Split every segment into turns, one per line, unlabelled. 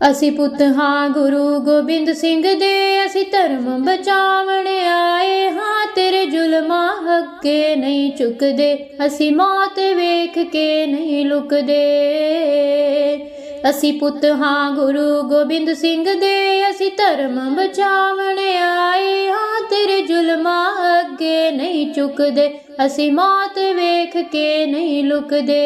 ਅਸੀਂ ਪੁੱਤ ਹਾਂ ਗੁਰੂ ਗੋਬਿੰਦ ਸਿੰਘ ਦੇ, ਅਸੀਂ ਧਰਮ ਬਚਾਵਣ ਆਏ ਹਾਂ। ਤੇਰੇ ਜ਼ੁਲਮਾਂ ਅੱਗੇ ਨਹੀਂ ਚੁੱਕਦੇ, ਅਸੀਂ ਮੌਤ ਵੇਖ ਕੇ ਨਹੀਂ ਲੁਕਦੇ। ਅਸੀਂ ਪੁੱਤ ਹਾਂ ਗੁਰੂ ਗੋਬਿੰਦ ਸਿੰਘ ਦੇ, ਅਸੀਂ ਧਰਮ ਬਚਾਵਣ ਆਏ ਹਾਂ। ਤੇਰੇ ਜ਼ੁਲਮਾਂ ਅੱਗੇ ਨਹੀਂ ਚੁੱਕਦੇ, ਅਸੀਂ ਮੌਤ ਵੇਖ ਕੇ ਨਹੀਂ ਲੁਕਦੇ।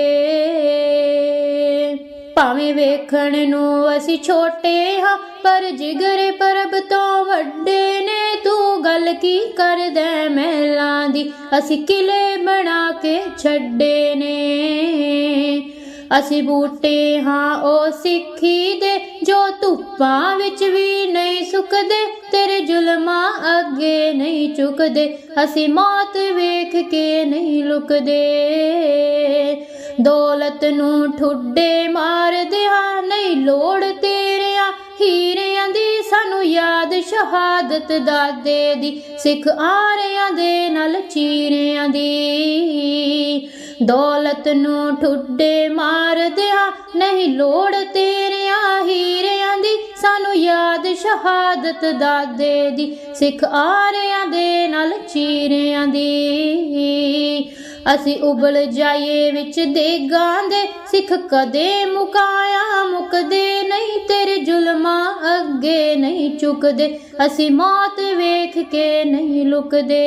ਭਾਵੇਂ ਵੇਖਣ ਨੂੰ ਅਸੀਂ ਛੋਟੇ ਹਾਂ, ਪਰ ਜਿਗਰ ਪਰਬ ਤੋਂ ਵੱਡੇ ਨੇ, ਤੂੰ ਗੱਲ ਕੀ ਕਰਦਾ ਮਹਿਲਾਂ ਦੀ? ਅਸੀਂ ਕਿਲੇ ਬਣਾ ਕੇ ਛੱਡੇ ਨੇ। ਅਸੀਂ ਬੂਟੇ ਹਾਂ ਉਹ ਸਿੱਖੀ ਦੇ, ਜੋ ਧੁੱਪਾਂ ਵਿੱਚ ਵੀ ਨਹੀਂ ਸੁੱਕਦੇ, ਤੇਰੇ ਜ਼ੁਲਮਾਂ ਅੱਗੇ ਨਹੀਂ ਝੁਕਦੇ। ਅਸੀਂ ਮੌਤ ਵੇਖ ਕੇ ਨਹੀਂ ਲੁਕਦੇ। ਦੌਲਤ ਨੂੰ ਠੁੱਡੇ ਮਾਰਦੇ ਹਾਂ ਨਹੀਂ ਲੋੜ ਤੇਰਿਆਂ। ਹੀਰਿਆਂ ਦੀ ਸਾਨੂੰ ਯਾਦ, ਸ਼ਹਾਦਤ ਦਾਦੇ ਦੀ। ਸਿੱਖ ਆਰਿਆਂ ਦੇ ਨਾਲ ਚੀਰਿਆਂ ਦੀ। ਦੌਲਤ ਨੂੰ ਠੁੱਡੇ ਮਾਰਦੇ ਹਾਂ ਨਹੀਂ ਲੋੜ ਤੇਰਿਆਂ। ਹੀਰਿਆਂ ਦੀ ਸਾਨੂੰ ਯਾਦ, ਸ਼ਹਾਦਤ ਦਾਦੇ ਦੀ। ਸਿੱਖ ਆਰਿਆਂ ਦੇ ਨਾਲ ਚੀਰਿਆਂ ਦੀ। ਅਸੀਂ ਉਬਲ ਜਾਈਏ ਵਿੱਚ ਦੇਗਾਂ ਦੇ, ਸਿੱਖ ਕਦੇ ਮੁਕਾਇਆ, ਮੁਕਦੇ ਨਹੀਂ ਤੇਰੇ ਜ਼ੁਲਮਾਂ, ਅੱਗੇ ਨਹੀਂ ਝੁਕਦੇ। ਅਸੀਂ ਮੌਤ ਵੇਖ ਕੇ ਨਹੀਂ ਲੁਕਦੇ।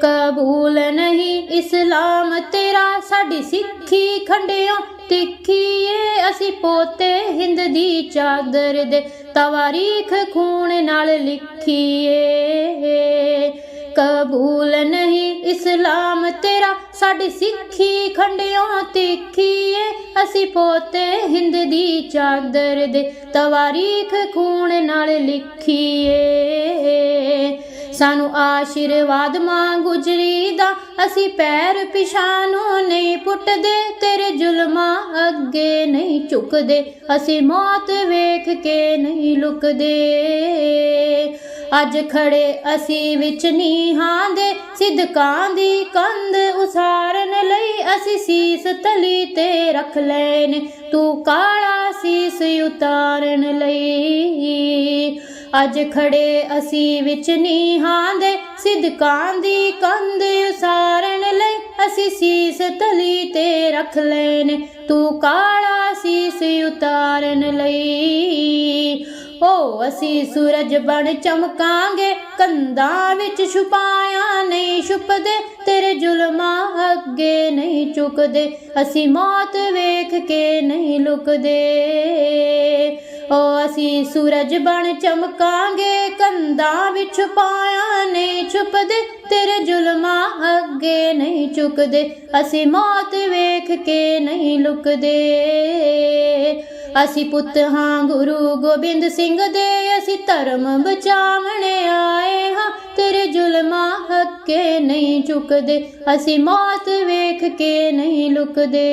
ਕਬੂਲ ਨਹੀਂ ਇਸਲਾਮ ਤੇਰਾ, ਸਾਡੀ ਸਿੱਖੀ ਖੰਡਿਓ ਤਿੱਖੀਏ। ਅਸੀਂ ਪੋਤੇ ਹਿੰਦ ਦੀ ਚਾਦਰ ਦੇ ਤਵਾਰੀਖ ਖੂਨ ਨਾਲ ਲਿਖੀਏ। ਇਸਲਾਮ ਤੇਰਾ, ਸਾਡੀ ਸਿੱਖੀ ਖੰਡਿਓ ਤਿੱਖੀਏ ਅਸੀਂ ਪੋਤੇ ਹਿੰਦ ਦੀ ਚਾਦਰ ਦੇ ਤਵਾਰੀਖ ਖੂਨ ਨਾਲ ਲਿਖੀਏ। ਸਾਨੂੰ ਆਸ਼ੀਰਵਾਦ ਮਾਂ ਗੁਜਰੀ ਦਾ ਅਸੀਂ ਪੈਰ ਪਿਛਾਨੂੰ ਨਹੀਂ ਪੁੱਟਦੇ, ਤੇਰੇ ਜ਼ੁਲਮਾਂ ਅੱਗੇ ਨਹੀਂ ਝੁਕਦੇ, ਅਸੀਂ ਮੌਤ ਵੇਖ ਕੇ ਨਹੀਂ ਲੁਕਦੇ। ਅੱਜ ਖੜੇ ਅਸੀਂ ਵਿੱਚ ਨੀਹਾਂ ਦੇ ਸਿਦਕਾਂ ਦੀ ਕੰਧ ਉਸਾਰਨ ਲਈ ਅਸੀਂ ਸੀਸ ਤਲੀ ਤੇ ਰੱਖ ਲੈਣ ਤੂੰ ਕਾਲਾ ਸੀਸ ਉਤਾਰਨ ਲਈ। ਅੱਜ ਖੜੇ ਅਸੀਂ ਵਿੱਚ ਨੀਹਾਂ ਦੇ ਸਿਦਕਾਂ ਦੀ ਕੰਧ ਉਸਾਰਨ ਲਈ ਅਸੀਂ ਸੀਸ ਤਲੀ ਤੇ ਰੱਖ ਲੈਣ ਤੂੰ ਕਾਲਾ ਸੀਸ ਉਤਾਰਨ ਲਈ। ਓ ਅਸੀਂ ਸੂਰਜ ਬਣ ਚਮਕਾਂਗੇ, ਕੰਧਾਂ ਵਿੱਚ ਛੁਪਾਇਆ ਨਹੀਂ ਛੁਪਦੇ, ਤੇਰੇ ਜ਼ੁਲਮਾਂ ਅੱਗੇ ਨਹੀਂ ਝੁਕਦੇ, ਅਸੀਂ ਮੌਤ ਵੇਖ ਕੇ ਨਹੀਂ ਲੁਕਦੇ। ਓ ਅਸੀਂ ਸੂਰਜ ਬਣ ਚਮਕਾਂਗੇ, ਕੰਧਾਂ ਵਿੱਚ ਛੁਪਾਇਆ ਨਹੀਂ ਛੁਪਦੇ, ਤੇਰੇ ਜ਼ੁਲਮਾਂ ਅੱਗੇ ਨਹੀਂ ਝੁਕਦੇ, ਅਸੀਂ ਮੌਤ ਵੇਖ ਕੇ ਨਹੀਂ ਲੁਕਦੇ। ਅਸੀਂ ਪੁੱਤ ਹਾਂ ਗੁਰੂ ਗੋਬਿੰਦ ਸਿੰਘ ਦੇ, ਅਸੀਂ ਧਰਮ ਬਚਾਵਣ ਆਏ ਹਾਂ। ਤੇਰੇ ਜ਼ੁਲਮਾਂ ਅੱਗੇ ਨਹੀਂ ਚੁੱਕਦੇ, ਅਸੀਂ ਮੌਤ ਵੇਖ ਕੇ ਨਹੀਂ ਲੁਕਦੇ।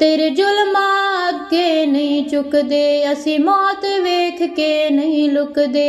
ਤੇਰੇ ਜ਼ੁਲਮਾਂ ਅੱਗੇ ਨਹੀਂ ਚੁੱਕਦੇ, ਅਸੀਂ ਮੌਤ ਵੇਖ ਕੇ ਨਹੀਂ ਲੁਕਦੇ।